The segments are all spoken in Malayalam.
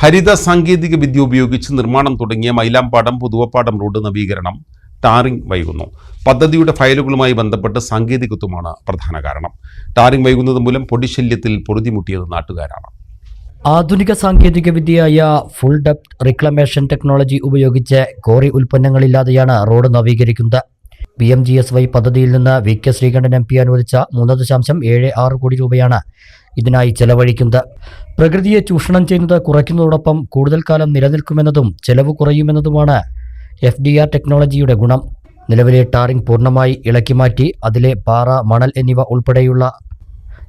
ഹരിത സാങ്കേതിക വിദ്യ ഉപയോഗിച്ച് നിർമ്മാണം തുടങ്ങിയ മൈലാമ്പാടം പുതുവപ്പാടം റോഡ് നവീകരണം ടാറിംഗ് വൈകുന്നു. പദ്ധതിയുടെ ഫയലുകളുമായി ബന്ധപ്പെട്ട് സാങ്കേതികത്വമാണ് പ്രധാന കാരണം. ടാറിംഗ് വൈകുന്നത് മൂലം പൊടിശല്യത്തിൽ പൊറുതിമുട്ടിയത് നാട്ടുകാരാണ്. ആധുനിക സാങ്കേതിക വിദ്യയായ ഫുൾ ഡെപ്ത് റിക്ലമേഷൻ ടെക്നോളജി ഉപയോഗിച്ച് കോറി ഉൽപ്പന്നങ്ങളില്ലാതെയാണ് road നവീകരിക്കുന്നത്. P M G S Y പദ്ധതിയിൽ നിന്ന് V K Sreekandan M P അനുവദിച്ച മൂന്ന് ദശാംശം ഏഴ് ആറ് കോടി രൂപയാണ് ഇതിനായി ചെലവഴിക്കുന്നത്. പ്രകൃതിയെ ചൂഷണം ചെയ്യുന്നത് കുറയ്ക്കുന്നതോടൊപ്പം കൂടുതൽ കാലം നിലനിൽക്കുമെന്നതും ചെലവ് കുറയുമെന്നതുമാണ് എഫ് ഡി ആർ ടെക്നോളജിയുടെ ഗുണം. നിലവിലെ ടാറിംഗ് പൂർണമായി ഇളക്കി മാറ്റി അതിലെ പാറ മണൽ എന്നിവ ഉൾപ്പെടെയുള്ള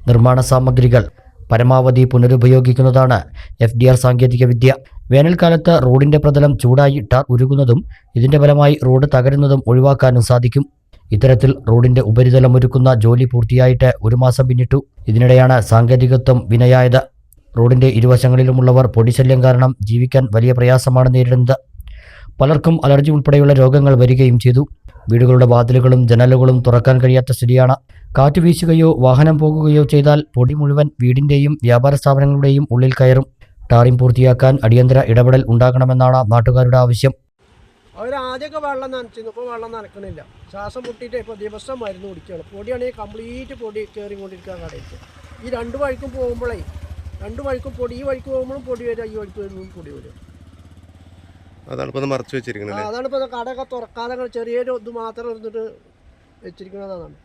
നിർമ്മാണ സാമഗ്രികൾ പരമാവധി പുനരുപയോഗിക്കുന്നതാണ് എഫ് ഡി ആർ സാങ്കേതികവിദ്യ വേനൽക്കാലത്ത് റോഡിന്റെ പ്രതലം ചൂടായി ടാർ ഉരുകുന്നതും ഇതിന്റെ ഫലമായി റോഡ് തകരുന്നതും ഒഴിവാക്കാനും സാധിക്കും. ഇത്തരത്തിൽ റോഡിന്റെ ഉപരിതലം ഒരുക്കുന്ന ജോലി പൂർത്തിയായിട്ട് ഒരു മാസം പിന്നിട്ടു. ഇതിനിടെയാണ് സാങ്കേതികത്വം വിനയായത്. റോഡിന്റെ ഇരുവശങ്ങളിലുമുള്ളവർ പൊടിശല്യം കാരണം ജീവിക്കാൻ വലിയ പ്രയാസമാണ് നേരിടുന്നത്. പലർക്കും അലർജി ഉൾപ്പെടെയുള്ള രോഗങ്ങൾ വരികയും ചെയ്തു. വീടുകളുടെ വാതിലുകളും ജനലുകളും തുറക്കാൻ കഴിയാത്ത സ്ഥിതിയാണ്. കാറ്റ് വീശുകയോ വാഹനം പോകുകയോ ചെയ്താൽ പൊടി മുഴുവൻ വീടിന്റെയും വ്യാപാര സ്ഥാപനങ്ങളുടെയും ഉള്ളിൽ കയറും. ടാറിംഗ് പൂർത്തിയാക്കാൻ അടിയന്തര ഇടപെടൽ ഉണ്ടാകണമെന്നാണ് നാട്ടുകാരുടെ ആവശ്യം. അവർ ആദ്യമൊക്കെ വെള്ളം നനച്ചിരുന്നു. ഇപ്പോൾ വെള്ളം നനക്കണില്ല. ശ്വാസം മുട്ടിയിട്ട് ഇപ്പോൾ ദിവസം മരുന്ന് കുടിക്കുകയാണ്. പൊടിയാണെങ്കിൽ കംപ്ലീറ്റ് പൊടി കയറിക്കൊണ്ടിരിക്കുക കടയിലേക്ക്. ഈ രണ്ട് വഴിക്കും പോകുമ്പോഴേ രണ്ട് വഴിക്കും പൊടി ഈ വഴിക്ക് പോകുമ്പോഴും പൊടി വരും ഈ വഴിക്ക് വരുമ്പോഴും പൊടി വരും അതാണ് മറച്ചു വെച്ചിരിക്കുന്നത് അതാണ് ഇപ്പോൾ കടയൊക്കെ തുറക്കാതെ ചെറിയൊരു ഇത് മാത്രം ഇരുന്നിട്ട് വെച്ചിരിക്കുന്നതാണ്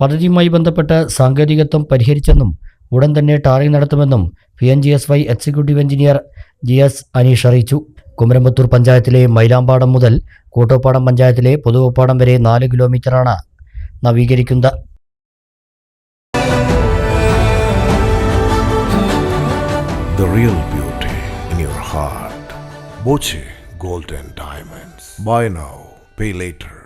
പദ്ധതിയുമായി ബന്ധപ്പെട്ട് സാങ്കേതികത്വം പരിഹരിച്ചെന്നും ഉടൻ തന്നെ ടാറിംഗ് നടത്തുമെന്നും P N G S Y executive engineer G S Aneesh അറിയിച്ചു. കുമരമ്പത്തൂർ പഞ്ചായത്തിലെ മൈലാമ്പാടം മുതൽ കൂട്ടോപ്പാടം പഞ്ചായത്തിലെ പൊതുവപ്പാടം വരെ നാല് കിലോമീറ്ററാണ് നവീകരിക്കുന്നത് The real beauty in your heart. Boche Golden Diamonds. Buy now, pay later.